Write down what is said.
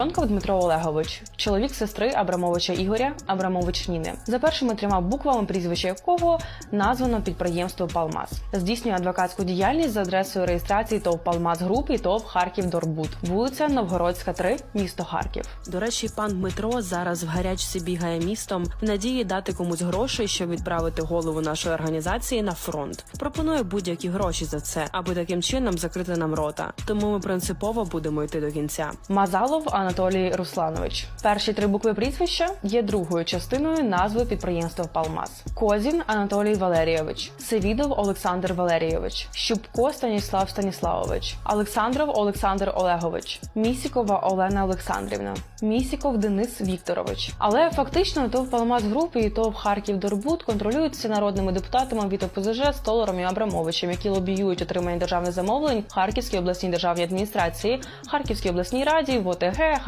Тонков Дмитро Олегович, чоловік сестри Абрамовича Ігоря Абрамович Ніни, за першими трьома буквами прізвища якого названо підприємство Палмаз. Здійснює адвокатську діяльність за адресою реєстрації ТОВ Палмаз Груп і ТОВ Харків Дорбут, вулиця Новгородська, 3, місто Харків. До речі, пан Дмитро зараз в гарячці бігає містом в надії дати комусь грошей, щоб відправити голову нашої організації на фронт. Пропонує будь-які гроші за це, аби таким чином закрити нам рота. Тому ми принципово будемо йти до кінця. Мазалов Анатолій Русланович. Перші три букви прізвища є другою частиною назви підприємства Палмаз. Козін Анатолій Валерійович, Севідов Олександр Валерійович, Щупко Станіслав Станіславович, Олександров Олександр Олегович, Місікова Олена Олександрівна, Місіков Денис Вікторович. Але фактично ТОВ Палмаз Груп і ТОВ Харків Дорбут контролюються народними депутатами від ОПЗЖ Столаром і Абрамовичем, які лобіюють отримання державних замовлень Харківській обласній державній адміністрації, Харківській обласній раді, в ОТГ,